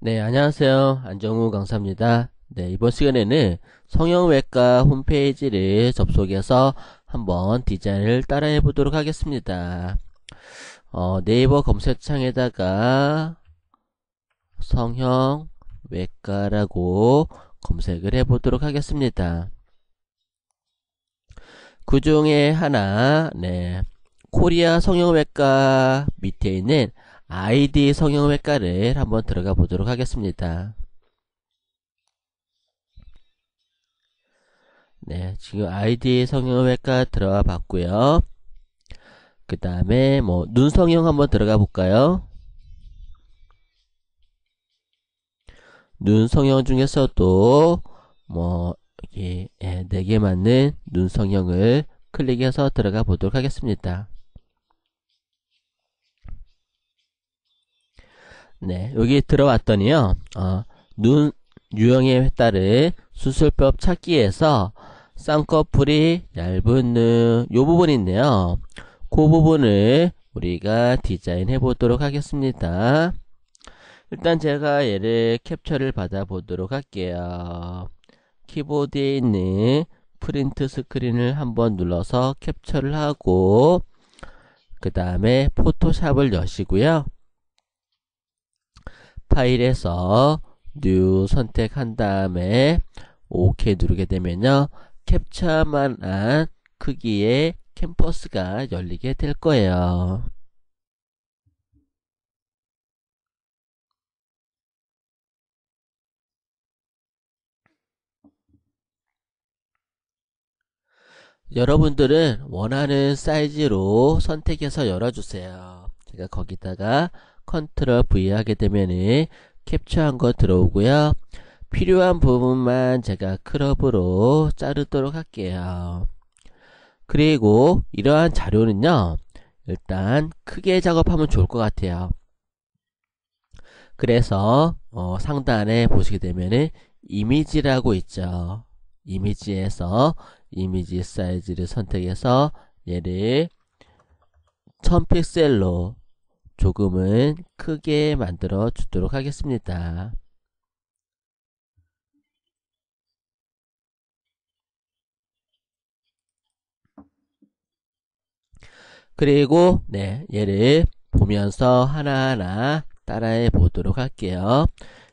네, 안녕하세요. 안정우 강사입니다. 네, 이번 시간에는 성형외과 홈페이지를 접속해서 한번 디자인을 따라해 보도록 하겠습니다. 어, 네이버 검색창에다가 성형외과라고 검색을 해 보도록 하겠습니다. 그 중에 하나, 네, 코리아 성형외과 밑에 있는 아이디 성형외과를 한번 들어가 보도록 하겠습니다. 네, 지금 아이디 성형외과 들어가 봤고요. 그 다음에 뭐 눈성형 한번 들어가 볼까요? 눈성형 중에서도 뭐 이게 예, 4개 맞는 눈성형을 클릭해서 들어가 보도록 하겠습니다. 네, 여기 들어왔더니요, 어, 눈 유형에 따른 수술법 찾기에서 쌍꺼풀이 얇은 눈, 요 부분이 있네요. 그 부분을 우리가 디자인해 보도록 하겠습니다. 일단 제가 얘를 캡처를 받아 보도록 할게요. 키보드에 있는 프린트 스크린을 한번 눌러서 캡처를 하고 그 다음에 포토샵을 여시고요. 파일에서 뉴 선택한 다음에 OK 누르게 되면요. 캡처만한 크기의 캠퍼스가 열리게 될 거예요. 여러분들은 원하는 사이즈로 선택해서 열어주세요. 제가 거기다가 컨트롤 V 하게 되면은 캡처한 거 들어오고요. 필요한 부분만 제가 크롭으로 자르도록 할게요. 그리고 이러한 자료는요. 일단 크게 작업하면 좋을 것 같아요. 그래서 어, 상단에 보시게 되면은 이미지라고 있죠. 이미지에서 이미지 사이즈를 선택해서 얘를 1000픽셀로 조금은 크게 만들어 주도록 하겠습니다. 그리고 네 얘를 보면서 하나하나 따라해 보도록 할게요.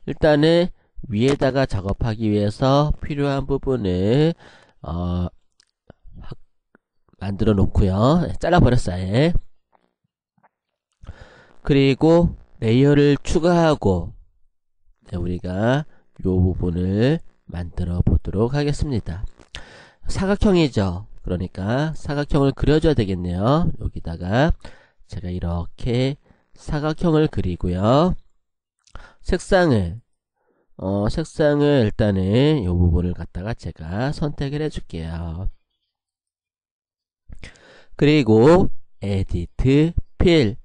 일단은 위에다가 작업하기 위해서 필요한 부분을 어, 만들어 놓고요. 네, 잘라 버렸어요. 그리고 레이어를 추가하고 네, 우리가 이 부분을 만들어 보도록 하겠습니다. 사각형이죠. 그러니까 사각형을 그려줘야 되겠네요. 여기다가 제가 이렇게 사각형을 그리고요. 색상을 어, 색상을 일단은 이 부분을 갖다가 제가 선택을 해줄게요. 그리고 에디트 필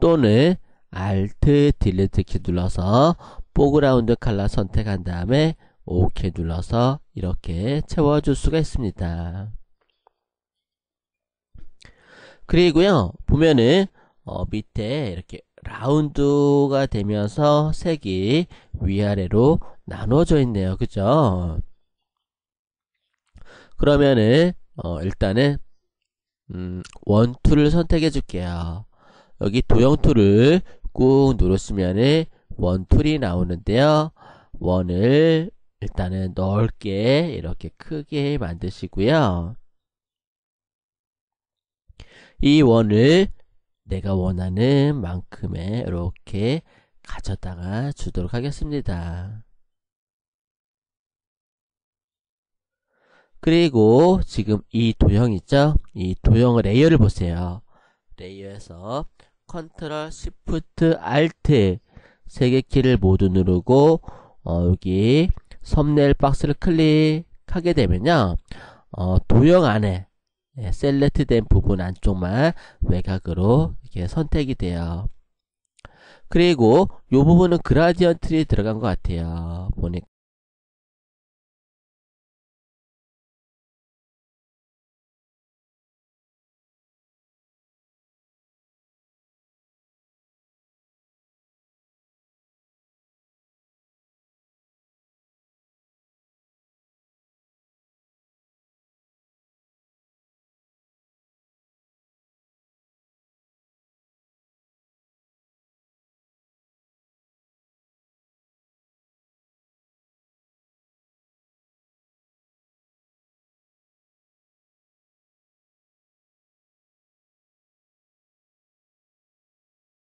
또는 Alt 딜리트 키 눌러서 포그라운드 컬러 선택한 다음에 OK 눌러서 이렇게 채워줄 수가 있습니다. 그리고요 보면은 어, 밑에 이렇게 라운드가 되면서 색이 위아래로 나눠져 있네요. 그죠? 그러면은 어, 일단은 음, 원툴을 선택해 줄게요. 여기 도형툴을 꾹 누르시면은 원툴이 나오는데요. 원을 일단은 넓게 이렇게 크게 만드시고요. 이 원을 내가 원하는 만큼의 이렇게 가져다가 주도록 하겠습니다. 그리고 지금 이 도형 있죠? 이 도형의 레이어를 보세요. 레이어에서 컨트롤 시프트 알트 세 개 키를 모두 누르고 어, 여기 썸네일 박스를 클릭하게 되면요. 어, 도형 안에 예, 셀렉트 된 부분 안쪽만 외곽으로 이렇게 선택이 돼요. 그리고 이 부분은 그라디언트리 들어간 것 같아요. 보니까